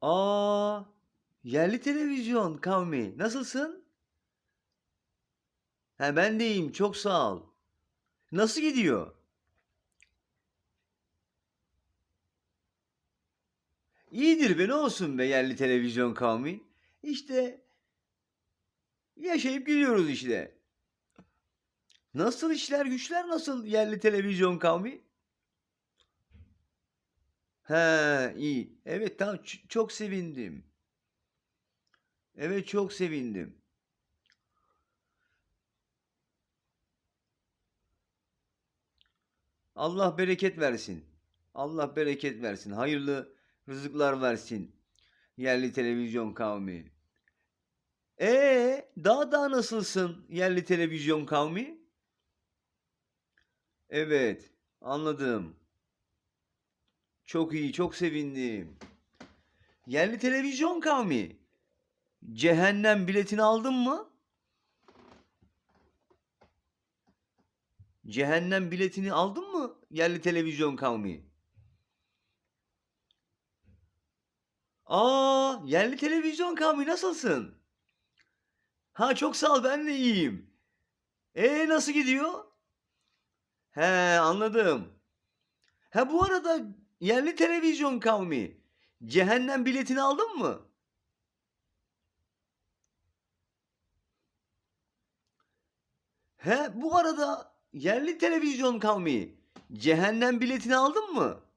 Aa, yerli televizyon kavmi. Nasılsın? He, ben de iyiyim. Çok sağ ol. Nasıl gidiyor? İyidir be ne olsun be yerli televizyon kavmi. İşte yaşayıp gidiyoruz işte. Nasıl işler güçler nasıl yerli televizyon kavmi? He iyi. Evet tamam çok sevindim. Evet çok sevindim. Allah bereket versin. Allah bereket versin. Hayırlı rızıklar versin. Yerli televizyon kavmi. Ee, daha daha nasılsın yerli televizyon kavmi? Evet, anladım. Çok iyi, çok sevindim. Yerli televizyon kavmi. Cehennem biletini aldın mı? Cehennem biletini aldın mı yerli televizyon kavmi? Aa, yerli televizyon kavmi nasılsın? Ha çok sağ ol ben de iyiyim. E nasıl gidiyor? He anladım. Ha bu arada yerli televizyon kavmi cehennem biletini aldın mı? He bu arada yerli televizyon kavmi cehennem biletini aldın mı?